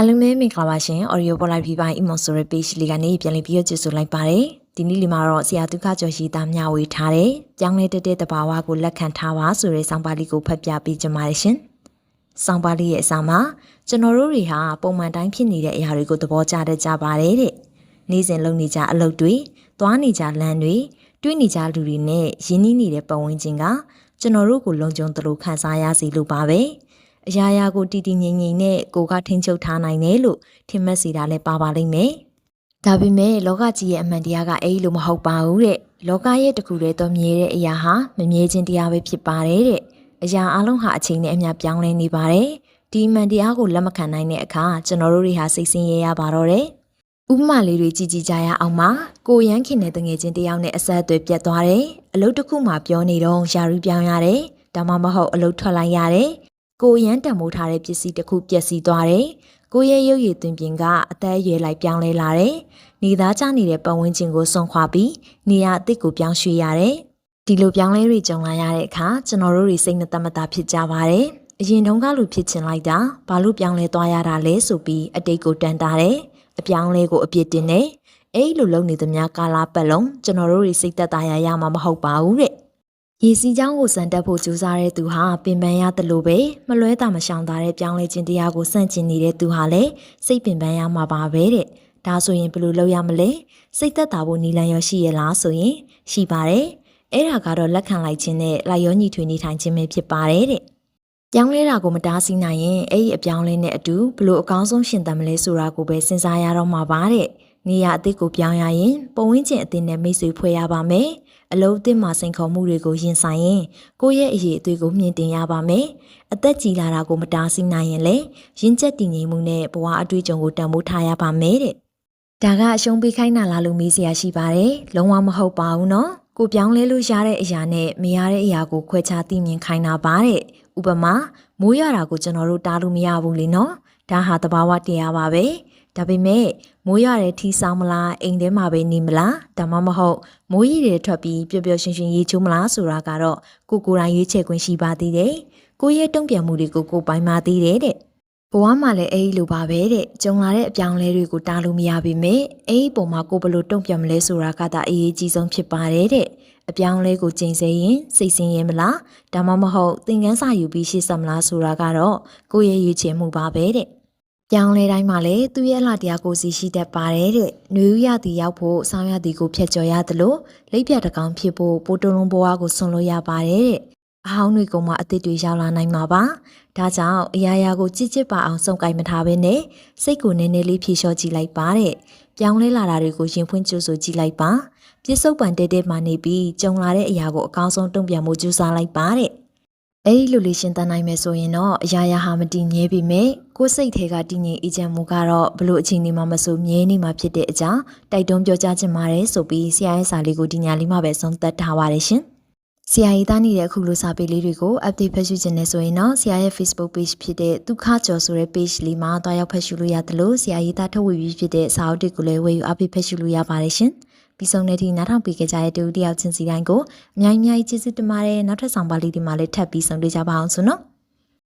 အလုံးမဲမင်္ဂလာပါရှင် Audio Polar ပြပိုင်း Emo ဆိုတဲ့ page လေးကနေပြန်လည်ပြီးတော့ကြိုဆိုလိုက်ပါတယ်ဒီနေ့လေးမှာတော့ဆရာဒုက္ခကျော်ရှိသားမျှဝေထားတဲ့ကြောင်းလေးတက်တဲ့တဘာဝကိုလက်ခံထားပါဆိုတဲ့စောင်းပါလေးကိုဖတ်ပြပေးကြပါရရှင်စောင်းပါလေးရဲ့အစားမှာကျွန်တော်တို့တွေဟာပုံမှန်တိုင်းဖြစ်နေတဲ့အရာတွေကိုသဘောကျတတ်ကြပါတယ်တဲ့နေ့စဉ်လုပ်နေကြအလုပ်တွေသွားနေကြလမ်းတွေတွေးနေကြလူတွေနဲ့ရင်းနှီးနေတဲ့ပတ်ဝန်းကျင်ကကျွန်တော်တို့ကိုလုံခြုံသလိုခံစားရစီလို့ပါပဲ အရာရာကိုတီတီငိမ့်ငိမ့်နဲ့ကိုကထိန်ချုပ်ထားနိုင်တယ်လို့ထင်မှတ်စီတာလည်းပါပါလိမ့်မယ်။ဒါပေမဲ့လောကကြီးရဲ့အမှန်တရားကအဲ့လိုမဟုတ်ပါဘူးတဲ့။လောကရဲ့တခုတည်းသောမြဲတဲ့အရာဟာမမြဲခြင်းတရားပဲဖြစ်ပါတယ်တဲ့အရာအလုံးဟာအချိန်နဲ့အမျှပြောင်းလဲနေပါတယ်။ဒီအမှန်တရားကိုလက်မခံနိုင်တဲ့အခါကျွန်တော်တို့တွေဟာစိတ်ဆင်းရဲရပါတော့တယ်။ဥပမာလေးတွေကြည့်ကြည့်ကြရအောင်ပါကိုရန်ခင်တဲ့တငယ်ချင်းတယောက်နဲ့အဆက်အသွယ်ပြတ်သွားတယ်အလုပ်တစ်ခုမှပြောနေတော့ယာရီပြောင်းရတယ်ဒါမှမဟုတ်အလုပ်ထွက်လိုက်ရတယ် ကိုရန်တံမိုးထားတဲ့ပစ္စည်းတစ်ခုပျက်စီးသွားတယ်ကိုရဲ့ရုပ်ရည်သွင်းပြင်ကအသက်အရွယ်လိုက်ပြောင်းလဲလာတယ်နေသားချနေတဲ့ပတ်ဝန်းကျင်ကိုစွန့်ခွာပြီးနေရာအသစ်ကိုပြောင်းရွှေ့ရတယ်ဒီလိုပြောင်းလဲတွေကြုံလာရတဲ့အခါကျွန်တော်တို့တွေစိတ်နဲ့တမတာဖြစ်ကြပါတယ်အရင်တုန်းကလူဖြစ်ချင်လိုက်တာဘာလို့ပြောင်းလဲသွားရတာလဲဆိုပြီးအတိတ်ကိုတန်တာတယ်အပြောင်းလဲကိုအပြစ်တင်တယ်အဲ့လိုလုပ်နေသမျှကာလာပတ်လုံးကျွန်တော်တို့တွေစိတ်သက်သာရရမှာမဟုတ်ပါဘူးတဲ့ ရေစီချောင်းကိုစံတက်ဖို့ကြိုးစားတဲ့သူဟာပင်ပန်းရတယ်လို့ပဲမလွဲတာမရှောင်တာတဲ့ပြောင်းလဲခြင်းတရားကိုစန့်ကျင်နေတဲ့သူဟာလည်းစိတ်ပင်ပန်းရမှာပါပဲတဲ့ဒါဆိုရင်ဘယ်လိုလုပ်ရမလဲစိတ်သက်သာဖို့နီလန်ရရှိရလားဆိုရင်ရှိပါတယ်အဲ့ဒါကတော့လက်ခံလိုက်ခြင်းနဲ့လိုက်ရောညီထွေနေထိုင်ခြင်းပဲဖြစ်ပါတယ်တဲ့ပြောင်းလဲတာကိုမတားဆီးနိုင်ရင်အဲ့ဒီအပြောင်းလဲနဲ့အတူဘလို့အကောင်းဆုံးရှင်သန်မလဲဆိုတာကိုပဲစဉ်းစားရတော့မှာပါတဲ့ နေရအသစ်ကိုပြောင်းရရင်ပုံဝင်းကျင်အသစ်နဲ့မိတ်ဆွေဖွဲ့ရပါမယ်အလုံးအသစ်မှာစိန်ခေါ်မှုတွေကိုရင်ဆိုင်ရင်ကိုယ့်ရဲ့အရေးအသွေးကိုမြင့်တင်ရပါမယ်အသက်ကြီးလာတာကိုမတားဆီးနိုင်ရင်လည်းရင်ကျက်တည်ငြိမ်မှုနဲ့ဘဝအတွေ့အကြုံကိုတန်ဖိုးထားရပါမယ်တဲ့ဒါကအရှုံးပေးခိုင်းတာလားလို့မေးစရာရှိပါတယ်လုံးဝမဟုတ်ပါဘူးနော်ကိုပြောင်းလဲလို့ရတဲ့အရာနဲ့မရတဲ့အရာကိုခွဲခြားသိမြင်ခိုင်းတာပါတဲ့ဥပမာမိုးရတာကိုကျွန်တော်တို့တားလို့မရဘူးလေနော်ဒါဟာသဘာဝတရားပါပဲ ဒါပေမဲ့မိုးရတဲ့ထီဆောင်မလားအိမ်ထဲမှာပဲနေမလားဒါမှမဟုတ်မိုးရီတွေထွက်ပြီးပျော်ပျော်ရွှင်ရွှင်ရေချိုးမလားဆိုတာကတော့ကိုကိုယ်တိုင်ရွေးချယ်ခွင့်ရှိပါသေးတယ်ကိုရဲ့တုံ့ပြန်မှုတွေကိုကိုပိုင်ပါသေးတယ်တဲ့ဘဝမှာလည်းအဲ့ဒီလိုပါပဲတဲ့ကြုံလာတဲ့အပြောင်းအလဲတွေကိုတားလို့မရပါပဲအဲ့ဒီပုံမှာကိုဘယ်လိုတုံ့ပြန်မလဲဆိုတာကသာအရေးကြီးဆုံးဖြစ်ပါတယ်တဲ့အပြောင်းအလဲကိုချိန်ဆရင်စိတ်ဆင်းရဲမလားဒါမှမဟုတ်သင်ခန်းစာယူပြီးရှေ့ဆက်မလားဆိုတာကတော့ကိုယ့်ရဲ့ရွေးချယ်မှုပါပဲတဲ့ ပြောင်းလဲတိုင်းမှာလည်းသူ့ရဲ့အလှတရားကိုစီရှိတတ်ပါတယ်တဲ့။နှွေဦးရသည်ရောက်ဖို့ဆောင်းရသည်ကိုဖျက်ကျော်ရသလိုလိပ်ပြတကောင်ဖြစ်ဖို့ပိုတုံလုံးဘဝကိုဆွန်လို့ရပါတယ်တဲ့။အဟောင်းတွေကမှအသစ်တွေရောက်လာနိုင်မှာပါ။ဒါကြောင့်အရာရာကိုကြစ်ကြစ်ပါအောင်စုံကိုင်မထားဘဲနဲ့စိတ်ကိုနည်းနည်းလေးဖြေလျှော့ကြည့်လိုက်ပါတဲ့။ပြောင်းလဲလာတာတွေကိုရင်ဖွင့်ကြိုးဆိုကြည့်လိုက်ပါ။ပြစ္ဆုတ်ပန်တဲတဲမှနေပြီးကြုံလာတဲ့အရာကိုအကောင်းဆုံးတုံ့ပြန်မှုကြိုးစားလိုက်ပါတဲ့။ အဲ့ဒီလိုလေးရှင်းတတ်နိုင်မယ်ဆိုရင်တော့အရာရာဟာမတည်ငြဲပြီမဲ့ကိုယ်စိတ်ထဲကတည်ငြိမ်အေးချမ်းမှုကတော့ဘလို့အချိန်ဒီမှာမဆိုမြဲနေမှာဖြစ်တဲ့အကြောင်းတိုက်တွန်းပြောကြားချင်ပါတယ်ဆိုပြီးဆရာရဲ့စာလေးကိုဒီညာလေးမှာပဲဆုံးသက်ထားပါတယ်ရှင်။ဆရာရေးသားနေတဲ့အခုလိုစာပေလေးတွေကို update ဖတ်ရှုခြင်းနဲ့ဆိုရင်တော့ဆရာရဲ့ Facebook page ဖြစ်တဲ့ဒုက္ခကျော်ဆိုတဲ့ page လေးမှာတွားရောက်ဖတ်ရှုလို့ရတယ်လို့ဆရာရေးသားထုတ်ဝေပြီးဖြစ်တဲ့စာအုပ်တွေကိုလည်းဝယ်ယူအပိဖတ်ရှုလို့ရပါတယ်ရှင်။ ပြီးဆုံးတဲ့ထိနားထောင်ပေးကြတဲ့တူတယောက်ချင်းစီတိုင်းကိုအများကြီးအများကြီးကျေးဇူးတင်ပါတယ်နောက်ထပ်ဆောင်ပါလေးဒီမှာလည်းထပ်ပြီးဆုံးတွေ့ကြပါအောင်ဆိုနော်။